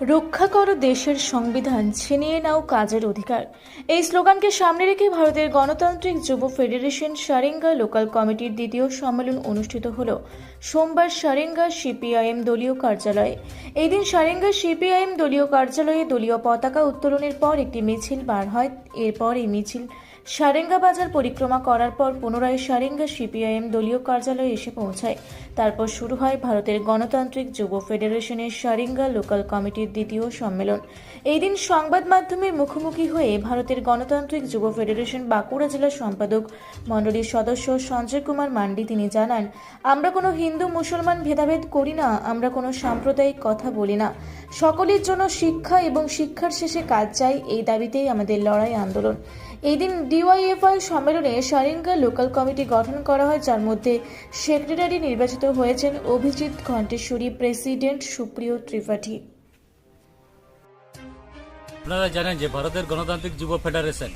রক্ষা করো দেশের সংবিধান, ছিনিয়ে নাও কাজের অধিকার। এই স্লোগানকে সামনে রেখে ভারতের গণতান্ত্রিক যুব ফেডারেশন সারেঙ্গা লোকাল কমিটির দ্বিতীয় সম্মেলন অনুষ্ঠিত হল। সোমবার সারেঙ্গা সিপিআইএম দলীয় কার্যালয়ে। এই দিন সারেঙ্গা সিপিআইএম দলীয় কার্যালয়ে দলীয় পতাকা উত্তোলনের পর একটি মিছিল বার হয়। এরপর এই মিছিল সারেঙ্গা বাজার পরিক্রমা করার পর পুনরায় সারেঙ্গা সিপিআইএম দলীয় কার্যালয়ে এসে পৌঁছায়। তারপর শুরু হয় ভারতের গণতান্ত্রিক যুব ফেডারেশনের সারেঙ্গা লোকাল কমিটির দ্বিতীয় সম্মেলন। এই দিন সংবাদ মাধ্যমের মুখোমুখি হয়ে ভারতের গণতান্ত্রিক যুব ফেডারেশন বাঁকুড়া জেলার সম্পাদক মণ্ডলীর সদস্য সঞ্জয় কুমার মান্ডি তিনি জানান, আমরা কোনো হিন্দু, মুসলমান ভেদাভেদ করি না, আমরা কোনো সাম্প্রদায়িক কথা বলি না। সকলের জন্য শিক্ষা এবং শিক্ষার শেষে কাজ চাই, এই দাবিতেই আমাদের লড়াই আন্দোলন। এই দিন ডিওয়াইএফআই সম্মেলনে সারেঙ্গা লোকাল কমিটি গঠন করা হয়, যার মধ্যে সেক্রেটারি নির্বাচিত হয়েছেন অভিজিৎ ঘণ্টেশ্বরী, প্রেসিডেন্ট সুপ্রিয় ত্রিপাঠী। আপনারা জানেন যে ভারতের গণতান্ত্রিক যুব ফেডারেশন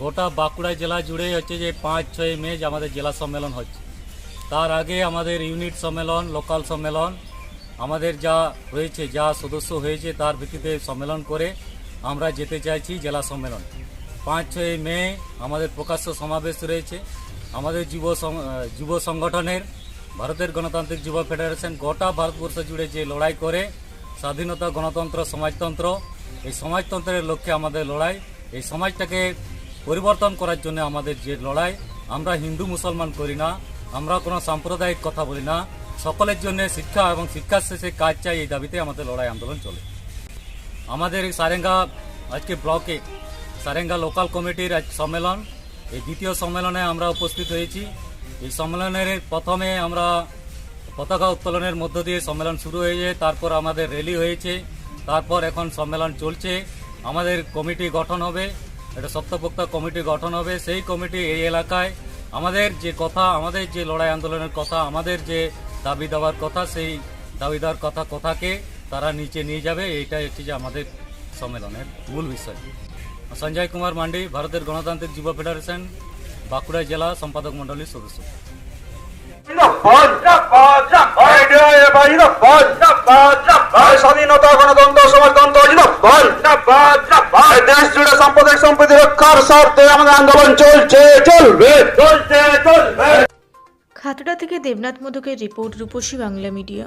গোটা বাঁকুড়া জেলা জুড়ে হচ্ছে যে পাঁচ, ছয় মে আমাদের জেলা সম্মেলন হচ্ছে। তার আগে আমাদের ইউনিট সম্মেলন, লোকাল সম্মেলন, আমাদের যা রয়েছে, যা সদস্য হয়েছে তার ভিত্তিতে সম্মেলন করে আমরা যেতে চাইছি জেলা সম্মেলন। পাঁচ ছয় মে আমাদের প্রকাশ্য সমাবেশ রয়েছে। আমাদের যুব যুব সংগঠনের, ভারতের গণতান্ত্রিক যুব ফেডারেশন গোটা ভারতবর্ষ জুড়ে যে লড়াই করে, স্বাধীনতা, গণতন্ত্র, সমাজতন্ত্র, এই সমাজতন্ত্রের লক্ষ্যে আমাদের লড়াই, এই সমাজটাকে পরিবর্তন করার জন্য আমাদের যে লড়াই, আমরা হিন্দু মুসলমান করি না, আমরা কোনো সাম্প্রদায়িক কথা বলি না, সকলের জন্য শিক্ষা এবং শিক্ষার শেষে কাজ চাই এই দাবিতে আমাদের লড়াই আন্দোলন চলে। আমাদের এই সারেঙ্গা আজকে ব্লকে সারেঙ্গা লোকাল কমিটির আজ সম্মেলন। এই দ্বিতীয় সম্মেলনে আমরা উপস্থিত হয়েছি। এই সম্মেলনের প্রথমে আমরা পতাকা উত্তোলনের মধ্য দিয়ে সম্মেলন শুরু হয়েছে, তারপর আমাদের র্যালি হয়েছে, তারপর এখন সম্মেলন চলছে। আমাদের কমিটি গঠন হবে, একটা সপ্তপোক্তা কমিটি গঠন হবে। সেই কমিটি এই এলাকায় আমাদের যে কথা, আমাদের যে লড়াই আন্দোলনের কথা, আমাদের যে দাবি দেওয়ার কথা, সেই দাবি দেওয়ার কথা কথাকে তারা নিচে নিয়ে যাবে। এইটাই হচ্ছে যে আমাদের সম্মেলনের মূল বিষয়। সঞ্জয় কুমার মান্ডি, ভারতের গণতান্ত্রিক যুব ফেডারেশন, বাঁকুড়া জেলা সম্পাদক মণ্ডলীর সদস্য। স্বাধীনতা গণতন্ত্র সমাজতন্ত্র দেশ জুড়ে সাম্প্রদায়িক সম্প্রীতি রক্ষার স্বার্থে আমাদের আন্দোলন চলছে চলবে চলছে চলবে খাতড়া থেকে দেবনাথ মোদকের রিপোর্ট রূপসী বাংলা মিডিয়া।